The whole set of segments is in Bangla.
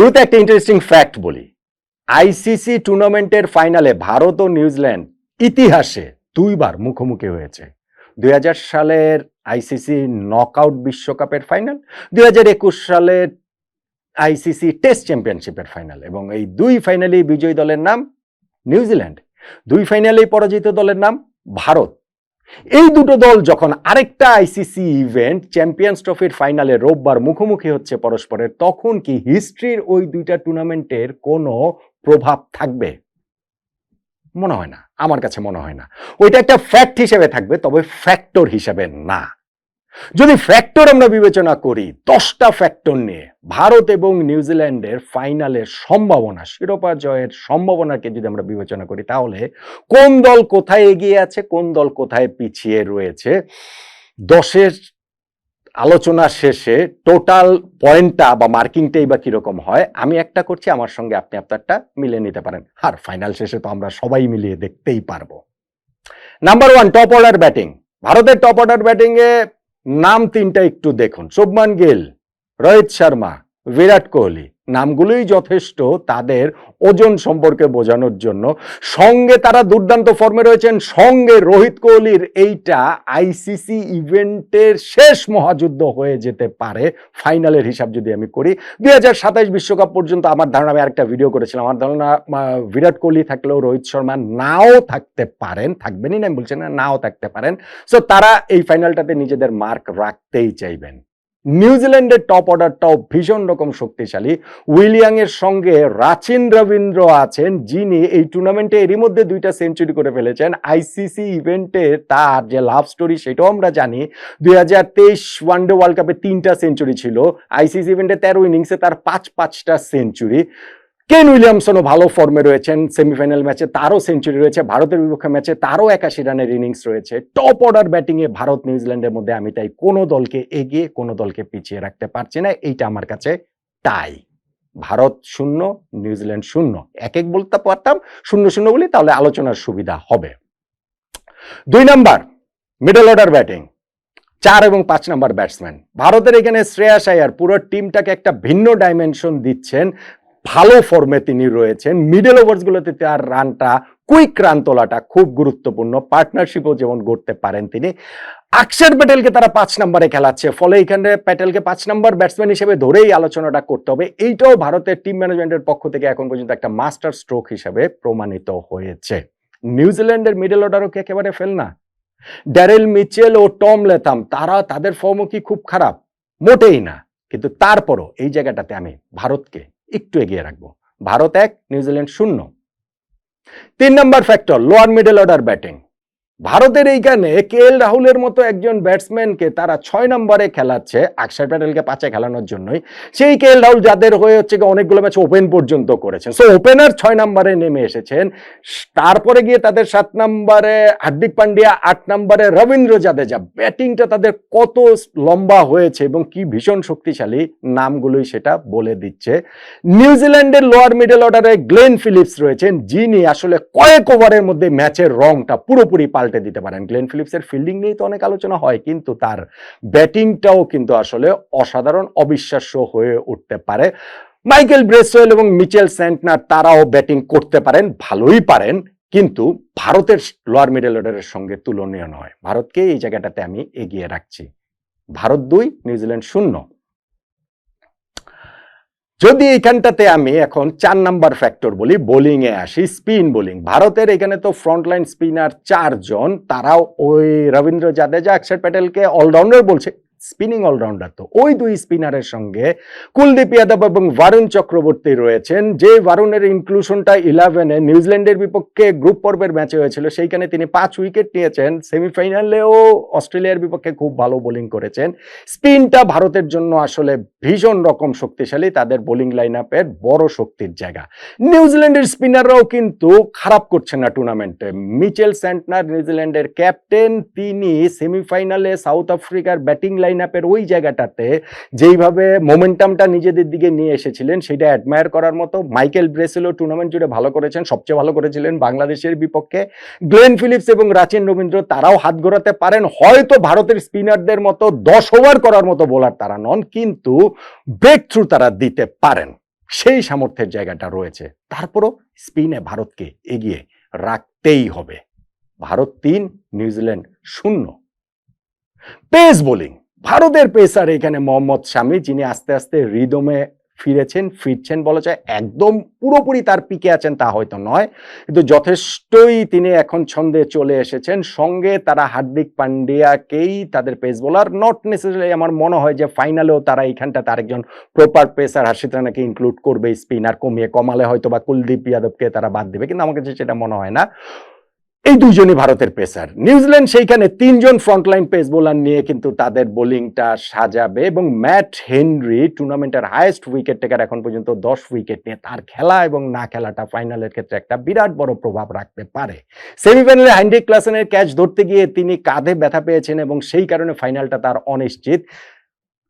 শুরুতে একটা ইন্টারেস্টিং ফ্যাক্ট বলি। আইসিসি টুর্নামেন্টের ফাইনালে ভারত ও নিউজিল্যান্ড ইতিহাসে দুইবার মুখোমুখি হয়েছে। দুই হাজার সালের আইসিসি নকআউট বিশ্বকাপের ফাইনাল দুই হাজার একুশ সালের আইসিসি টেস্ট চ্যাম্পিয়নশিপের ফাইনাল এবং এই দুই ফাইনালেই বিজয়ী দলের নাম নিউজিল্যান্ড। দুই ফাইনালেই পরাজিত দলের নাম ভারত। এই দুটো দল যখন আরেকটা আইসিসি ইভেন্ট চ্যাম্পিয়ন্স ট্রফির ফাইনালে রোববার মুখোমুখি হচ্ছে পরস্পরের, তখন কি হিস্ট্রির ওই দুইটা টুর্নামেন্টের কোনো প্রভাব থাকবে? মনে হয় না, আমার কাছে মনে হয় না। ওইটা একটা ফ্যাক্ট হিসেবে থাকবে, তবে ফ্যাক্টর হিসেবে না। যদি ফ্যাক্টর আমরা বিবেচনা করি, দশটা ফ্যাক্টর নিয়ে ভারত এবং নিউজিল্যান্ডের ফাইনালের সম্ভাবনা, শিরোপা জয়ের সম্ভাবনাকে যদি আমরা বিবেচনা করি, তাহলে কোন দল কোথায় এগিয়ে আছে, কোন দল কোথায় পিছিয়ে রয়েছে, দশের আলোচনা শেষে টোটাল পয়েন্টটা বা মার্কিংটাই বা কীরকম হয়, আমি একটা করছি, আমার সঙ্গে আপনি আপনারটা মিলে নিতে পারেন। আর ফাইনাল শেষে তো আমরা সবাই মিলিয়ে দেখতেই পারব। Number one top order batting ভারতের টপ অর্ডার ব্যাটিং এ নাম তিনটা একটু দেখুন। শুভমান গিল রোহিত শর্মা বিরাট কোহলি। নামগুলোই যথেষ্ট তাদের ওজন সম্পর্কে বোঝানোর জন্য। সঙ্গে তারা দুর্দান্ত ফর্মে রয়েছেন, সঙ্গে রোহিত কোহলির এইটা আইসিসি ইভেন্টের শেষ মহাযুদ্ধ হয়ে যেতে পারে, ফাইনালের হিসাব যদি আমি করি। দুই বিশ্বকাপ পর্যন্ত আমার ধারণা, আমি আরেকটা ভিডিও করেছিলাম, আমার ধারণা বিরাট কোহলি থাকলেও রোহিত শর্মা নাও থাকতে পারেন, থাকবেনই না, আমি বলছি না, নাও থাকতে পারেন। সো তারা এই ফাইনালটাতে নিজেদের মার্ক রাখতেই চাইবেন। নিউজিল্যান্ডের টপ অর্ডারটাও ভীষণ রকম শক্তিশালী। উইলিয়াং এর সঙ্গে রাচিন রবীন্দ্র আছেন, যিনি এই টুর্নামেন্টে এরই মধ্যে দুইটা সেঞ্চুরি করে ফেলেছেন। আইসিসি ইভেন্টে তার যে লাভ স্টোরি সেটাও আমরা জানি, দুই হাজার তেইশ ওয়ানডে ওয়ার্ল্ড কাপে তিনটা সেঞ্চুরি ছিল। আইসিসি ইভেন্টে তেরো ইনিংসে তার পাঁচ পাঁচটা সেঞ্চুরি কেন উইলিয়ামসনও ভালো ফর্মে রয়েছেন? সেমিফাইনাল ম্যাচে তারও সেঞ্চুরি রয়েছে, ভারতের বিপক্ষে ম্যাচে তারও একাশি রানের ইনিংস রয়েছে। টপ অর্ডার ব্যাটিংয়ে ভারত নিউজিল্যান্ডের মধ্যে আমি তাই কোনো দলকে এগিয়ে, কোনো দলকে পিছিয়ে রাখতে পারছি না। এইটা আমার কাছে তাই। ভারত শূন্য, নিউজিল্যান্ড শূন্য। এক এক বলতে পারতাম, শূন্য শূন্য বলি, তাহলে আলোচনার সুবিধা হবে। দুই নাম্বার মিডল অর্ডার ব্যাটিং চার এবং পাঁচ নাম্বার ব্যাটসম্যান ভারতের এখানে শ্রেয়াস আয়ার পুরো টিমটাকে একটা ভিন্ন ডাইমেনশন দিচ্ছেন। ভালো ফর্মে তিনি রয়েছেন। মিডল ওভার্সগুলোতে তার রানটা কুইক রান তোলাটা খুব গুরুত্বপূর্ণ। পার্টনারশিপও যেমন করতে পারেন তিনি। আকসার প্যাটেলকে তারা পাঁচ নম্বরে খেলাচ্ছে। ফলে এখানে প্যাটেলকে পাঁচ নম্বর ব্যাটসম্যান হিসেবে ধরেই আলোচনাটা করতে হবে। এইটাও ভারতের টিম ম্যানেজমেন্টের পক্ষ থেকে এখন পর্যন্ত একটা মাস্টার স্ট্রোক হিসেবে প্রমাণিত হয়েছে। নিউজিল্যান্ডের মিডল অর্ডারও কি একেবারে ফেল না? ড্যারেল মিচেল ও টম লেথাম তারা তাদের ফর্মও কি খুব খারাপ? মোটেই না। কিন্তু তারপরও এই জায়গাটাতে আমি ভারতকে একটু এগিয়ে রাখব। ভারত এক নিউজিল্যান্ড শূন্য। তিন নম্বর factor lower middle order batting ভারতের এইখানে কে এল রাহুলের মতো একজন ব্যাটসম্যানকে তারা ছয় নম্বরে খেলাচ্ছে আকসার প্যাটেলকে পাঁচে খেলানোর জন্যই। সেই কে এল রাহুল যাদের হয়ে হচ্ছে গিয়ে অনেকগুলো ম্যাচ ওপেন পর্যন্ত করেছেন সো ওপেনার ছয় নম্বরে নেমে এসেছেন। তারপরে গিয়ে তাদের সাত নম্বরে হার্দিক পান্ডিয়া, আট নম্বরে রবীন্দ্র জাদেজা। ব্যাটিংটা তাদের কত লম্বা হয়েছে এবং কি ভীষণ শক্তিশালী নামগুলোই সেটা বলে দিচ্ছে। নিউজিল্যান্ডের লোয়ার মিডল অর্ডারে গ্লেন ফিলিপস রয়েছেন। যিনি আসলে কয়েক ওভারের মধ্যে ম্যাচের রংটা পুরোপুরি পাল্টে দিতে পারেন। গ্লেন ফিলিপসের ফিল্ডিং নিয়ে তো অনেক আলোচনা হয়, কিন্তু তার ব্যাটিংটাও কিন্তু আসলে অসাধারণ, অবিশ্বাস্য হয়ে উঠতে পারে। মাইকেল ব্রেসওয়েল এবং মিচেল সেন্টনার তারাও ব্যাটিং করতে পারেন, ভালোই পারেন, কিন্তু ভারতের লোয়ার মিডল অর্ডারের সঙ্গে তুলনীয় নয়। ভারতকে এই জায়গাটাতে আমি এগিয়ে রাখছি। ভারত দুই, নিউজিল্যান্ড শূন্য। যদি এইখানটাতে আমি এখন চার নাম্বার ফ্যাক্টর বলি বোলিংয়ে আসি স্পিন বোলিং ভারতের এখানে তো ফ্রন্টলাইন স্পিনার চারজন, তারাও ওই রবীন্দ্র জাদেজা অক্ষর প্যাটেলকে অলরাউন্ডার বলছে। স্পিনিং অলরাউন্ডার তো। ওই দুই স্পিনারের সঙ্গে কুলদীপ যাদব এবং বারুণ চক্রবর্তী রয়েছেন, যে বারুণের ইনক্লুশনটা ইলেভেনে নিউজিল্যান্ডের বিপক্ষে গ্রুপ পর্বের ম্যাচে হয়েছিল, সেইখানে তিনি পাঁচ উইকেট নিয়েছেন। সেমিফাইনালেও অস্ট্রেলিয়ার বিপক্ষে খুব ভালো বোলিং করেছেন। স্পিনটা ভারতের জন্য আসলে ভীষণ রকম শক্তিশালী, তাদের বোলিং লাইন আপের বড় শক্তির জায়গা। নিউজিল্যান্ডের স্পিনাররাও কিন্তু খারাপ করছেন না টুর্নামেন্টে মিচেল স্যান্টনার নিউজিল্যান্ডের ক্যাপ্টেন তিনি সেমিফাইনালে সাউথ আফ্রিকার ব্যাটিং লাইন আপের ওই জায়গাটাতে যেইভাবে মোমেন্টামটা নিজেদের দিকে নিয়ে এসেছিলেন, সেটা অ্যাডমায়ার করার মতো মাইকেল ব্রেসেলও টুর্নামেন্ট জুড়ে ভালো করেছেন, সবচেয়ে ভালো করেছিলেন বাংলাদেশের বিপক্ষে। গ্লেন ফিলিপস এবং রাচিন রবীন্দ্র তারাও হাত ঘোরাতে পারেন, হয়তো ভারতের স্পিনারদের মতো দশ ওভার করার মতো বোলার তারা নন, কিন্তু ব্রেক থ্রু তারা দিতে পারেন। সেই সামর্থ্যের জায়গাটা রয়েছে। তারপরও স্পিনে ভারতকে এগিয়ে রাখতেই হবে। ভারত তিন, নিউজিল্যান্ড শূন্য। পেস বোলিং ভারতের পেসার এখানে মোহাম্মদ শামি, যিনি আস্তে আস্তে রিদমে ফিরেছেন, ফিরছেন বলা যায়, একদম পুরোপুরি তার পিকে আছেন তা হয়তো নয়, কিন্তু যথেষ্টই তিনি এখন ছন্দে চলে এসেছেন। সঙ্গে তারা হার্দিক পান্ডিয়াকেই তাদের পেস বোলার নট নেসেসারি আমার মনে হয় যে ফাইনালেও তারা এইখানটাতে আরেকজন প্রপার পেসার হার্ষিত রানাকে ইনক্লুড করবে স্পিনার কমিয়ে, কমালে হয়তো বা কুলদীপ যাদবকে তারা বাদ দেবে, কিন্তু আমার কাছে সেটা মনে হয় না। এই দুজনই ভারতের পেসার। নিউজিল্যান্ড সেইখানে তিনজন ফ্রন্টলাইন পেস বোলার নিয়ে কিন্তু তাদের বোলিংটা সাজাবে এবং ম্যাট হেনরি টুর্নামেন্টের হাইয়েস্ট উইকেট টেকার এখন পর্যন্ত দশ উইকেট নিয়ে তার খেলা এবং না খেলাটা ফাইনালের ক্ষেত্রে একটা বিরাট বড় প্রভাব রাখতে পারে। সেমিফাইনালে হ্যান্ডি ক্লাসেনের ক্যাচ ধরতে গিয়ে তিনি কাঁধে ব্যথা পেয়েছেন এবং সেই কারণে ফাইনালটা তার অনিশ্চিত।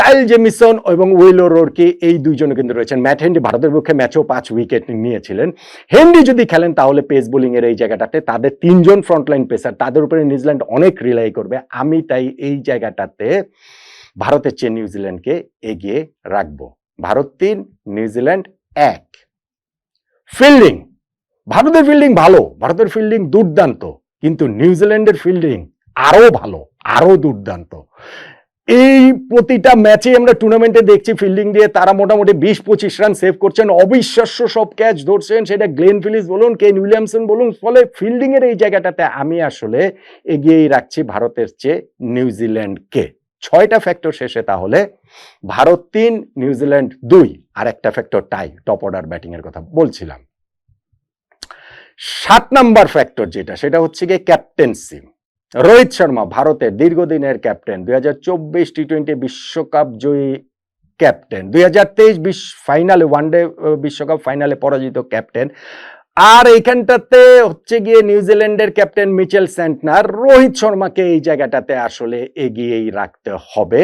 কাইল জেমিসন এবং উইলো রোরকে এই দুইজনে কিন্তু রয়েছেন। ম্যাট হেন্ডি ভারতের পক্ষে ম্যাচেও পাঁচ উইকেট নিয়েছিলেন। হেন্ডি যদি খেলেন, তাহলে পেস বোলিংয়ের এই জায়গাটাতে তাদের তিনজন ফ্রন্টলাইন পেসার, তাদের উপরে নিউজিল্যান্ড অনেক রিলাই করবে। আমি তাই এই জায়গাটাতে ভারতের চেয়ে নিউজিল্যান্ডকে এগিয়ে রাখব। ভারত তিন, নিউজিল্যান্ড এক। ফিল্ডিং। ভারতের ফিল্ডিং ভালো, ভারতের ফিল্ডিং দুর্দান্ত, কিন্তু নিউজিল্যান্ডের ফিল্ডিং আরও ভালো, আরও দুর্দান্ত। এই প্রতিটা ম্যাচে আমরা টুর্নামেন্টে দেখছি ফিল্ডিং দিয়ে তারা মোটামুটি বিশ পঁচিশ রান সেভ করছেন। অবিশ্বাস্য সব ক্যাচ ধরছেন, সেটা গ্লেন ফিলিস বলুন কেন উইলিয়ামসন বলুন, ফলে ফিল্ডিং এর এই জায়গাটাতে আমি আসলে এগিয়েই রাখছি ভারতের চেয়ে নিউজিল্যান্ডকে ছয়টা ফ্যাক্টর শেষে তাহলে ভারত তিন নিউজিল্যান্ড দুই, আর একটা ফ্যাক্টর টাই টপ অর্ডার ব্যাটিং এর কথা বলছিলাম। সাত নাম্বার ফ্যাক্টর যেটা, সেটা হচ্ছে গিয়ে ক্যাপ্টেন্সি রোহিত শর্মা ভারতের দীর্ঘদিনের ক্যাপ্টেন, দুই হাজার চব্বিশ টি টোয়েন্টি বিশ্বকাপ জয়ী ক্যাপ্টেন, দুই হাজার তেইশ ফাইনালে ওয়ানডে বিশ্বকাপ ফাইনালে পরাজিত ক্যাপ্টেন। আর এইখানটাতে হচ্ছে গিয়ে নিউজিল্যান্ডের ক্যাপ্টেন মিচেল সেন্টনার রোহিত শর্মাকে এই জায়গাটাতে আসলে এগিয়েই রাখতে হবে।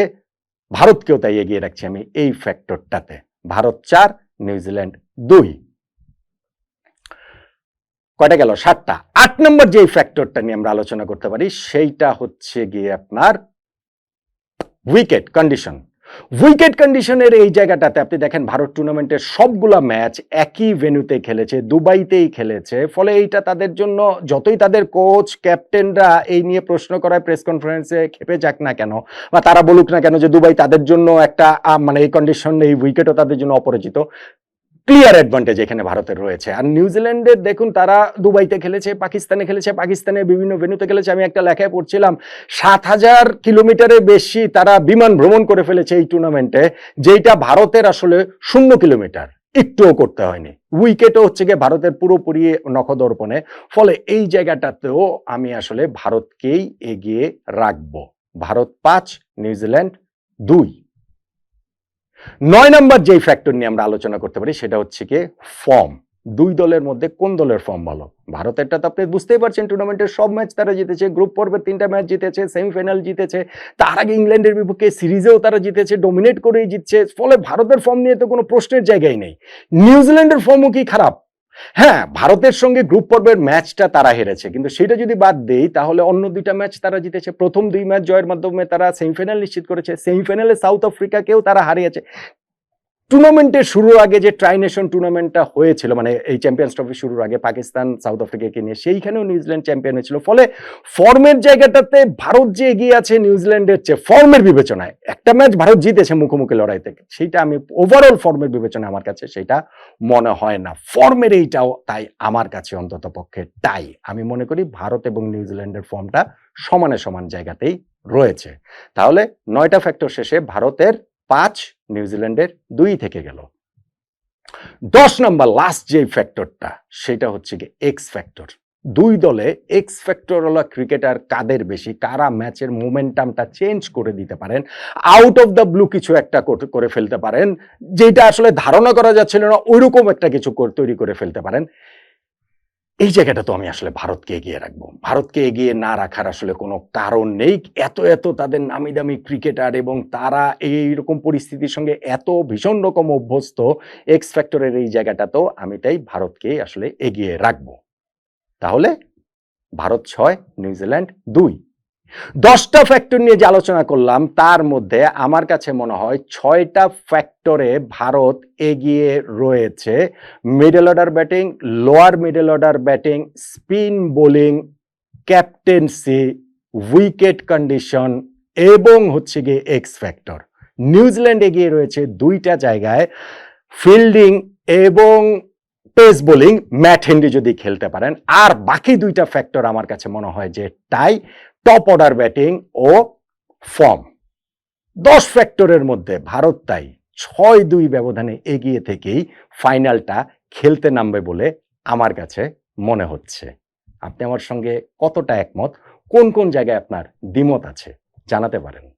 ভারতকেও তাই এগিয়ে রাখছি আমি এই ফ্যাক্টরটাতে ভারত চার নিউজিল্যান্ড দুই। কয়টা গেল? সাতটা। আট নম্বর যে ফ্যাক্টরটা নিয়ে আমরা আলোচনা করতে পারি, সেইটা হচ্ছে গিয়ে আপনার উইকেট কন্ডিশন উইকেট কন্ডিশনের এই জায়গাটাতে আপনি দেখেন ভারত টুর্নামেন্টের সবগুলা ম্যাচ একই ভেন্যুতে খেলেছে, দুবাইতেই খেলেছে। ফলে এইটা তাদের জন্য, যতই তাদের কোচ ক্যাপ্টেনরা এই নিয়ে প্রশ্ন করায় প্রেস কনফারেন্সে খেপে যাক না কেন, বা তারা বলুক না কেন যে দুবাই তাদের জন্য একটা মানে এই কন্ডিশন এই উইকেটও তাদের জন্য অপরিচিত ক্লিয়ার অ্যাডভান্টেজ এখানে ভারতের রয়েছে। আর নিউজিল্যান্ডের দেখুন, তারা দুবাইতে খেলেছে, পাকিস্তানে খেলেছে, পাকিস্তানের বিভিন্ন ভেন্যুতে খেলেছে। আমি একটা লেখায় পড়ছিলাম, সাত হাজার কিলোমিটারের বেশি তারা বিমান ভ্রমণ করে ফেলেছে এই টুর্নামেন্টে যেটা ভারতের আসলে শূন্য কিলোমিটার। একটুও করতে হয়নি। উইকেটও হচ্ছে গিয়ে ভারতের পুরোপুরি নখদর্পণে ফলে এই জায়গাটাতেও আমি আসলে ভারতকেই এগিয়ে রাখব। ভারত পাঁচ নিউজিল্যান্ড দুই। নয় নম্বর যেই ফ্যাক্টর নিয়ে আমরা আলোচনা করতে পারি, সেটা হচ্ছে কি ফর্ম দুই দলের মধ্যে কোন দলের ফর্ম ভালো? ভারতেরটা তো আপনি বুঝতেই পারছেন টুর্নামেন্টের সব ম্যাচ তারা জিতেছে গ্রুপ পর্বের তিনটা ম্যাচ জিতেছে সেমিফাইনাল জিতেছে, তার আগে ইংল্যান্ডের বিপক্ষে সিরিজেও তারা জিতেছে ডোমিনেট করেই জিতছে, ফলে ভারতের ফর্ম নিয়ে তো কোনো প্রশ্নের জায়গায় নেই। নিউজিল্যান্ডের ফর্মও কি খারাপ? হ্যাঁ ভারতের সঙ্গে গ্রুপ পর্বের ম্যাচটা তারা হেরেছে। কিন্তু সেটা যদি বাদ দেই, তাহলে অন্য দুইটা ম্যাচ তারা জিতেছে। প্রথম দুই ম্যাচ জয়ের মাধ্যমে তারা সেমিফাইনাল নিশ্চিত করেছে। সেমিফাইনালে সাউথ আফ্রিকাকেও তারা হারিয়েছে। টুর্নামেন্টের শুরুর আগে যে ট্রাই নেশন টুর্নামেন্টটা হয়েছিল মানে এই চ্যাম্পিয়ন্স ট্রফি শুরুর আগে পাকিস্তান সাউথ আফ্রিকাকে নিয়ে, সেইখানেও নিউজিল্যান্ড চ্যাম্পিয়ন হয়েছিল। ফলে ফর্মের জায়গাটাতে ভারত যে এগিয়ে আছে নিউজিল্যান্ডের চেয়ে ফর্মের বিবেচনায়, একটা ম্যাচ ভারত জিতেছে মুখোমুখি লড়াইতে সেইটা আমি ওভারঅল ফর্মের বিবেচনায় আমার কাছে সেটা মনে হয় না। ফর্মের এইটাও তাই আমার কাছে অন্তত পক্ষে তাই। আমি মনে করি ভারত এবং নিউজিল্যান্ডের ফর্মটা সমানে সমান জায়গাতেই রয়েছে। তাহলে নয়টা ফ্যাক্টর শেষে ভারতের পাঁচ নিউজিল্যান্ডের দুই থেকে গেল। দশ নম্বর লাস্ট যে ফ্যাক্টরটা সেটা হচ্ছে কি এক্স ফ্যাক্টর দুই দলে এক্স ফ্যাক্টর হলো ক্রিকেটার কাদের বেশি, কারা ম্যাচের মোমেন্টামটা চেঞ্জ করে দিতে পারেন আউট অফ দ্য ব্লু কিছু একটা কর- করে ফেলতে পারেন, যেটা আসলে ধারণা করা যাচ্ছিল না, ওইরকম একটা কিছু তৈরি করে ফেলতে পারেন। এই জায়গাটা তো আমি আসলে ভারতকে এগিয়ে রাখব। ভারতকে এগিয়ে না রাখার আসলে কোনো কারণ নেই। এত এত তাদের নামি দামি ক্রিকেটার এবং তারা এই রকম পরিস্থিতির সঙ্গে এত ভীষণ রকম অভ্যস্ত এক্স ফ্যাক্টরের এই জায়গাটা তো আমি তাই ভারতকে আসলে এগিয়ে রাখব। তাহলে ভারত ছয়, নিউজিল্যান্ড দুই। দশটা ফ্যাক্টর নিয়ে যে আলোচনা করলাম, তার মধ্যে আমার কাছে মনে হয় ছয়টা ফ্যাক্টরে ভারত এগিয়ে রয়েছে। Middle order batting lower middle order batting spin bowling captaincy wicket condition এবং হচ্ছে গিয়ে এক্স ফ্যাক্টর নিউজিল্যান্ড এগিয়ে রয়েছে দুইটা জায়গায় ফিল্ডিং এবং পেস বোলিং ম্যাট হেনরি যদি খেলতে পারেন। আর বাকি দুইটা ফ্যাক্টর আমার কাছে মনে হয় যে টাই টপ অর্ডার ব্যাটিং ও ফর্ম দশ ফ্যাক্টরের মধ্যে ভারত তাই ছয় দুই ব্যবধানে এগিয়ে থেকেই ফাইনালটা খেলতে নামবে বলে আমার কাছে মনে হচ্ছে। আপনি আমার সঙ্গে কতটা একমত? কোন কোন জায়গায় আপনার দ্বিমত আছে? জানাতে পারেন।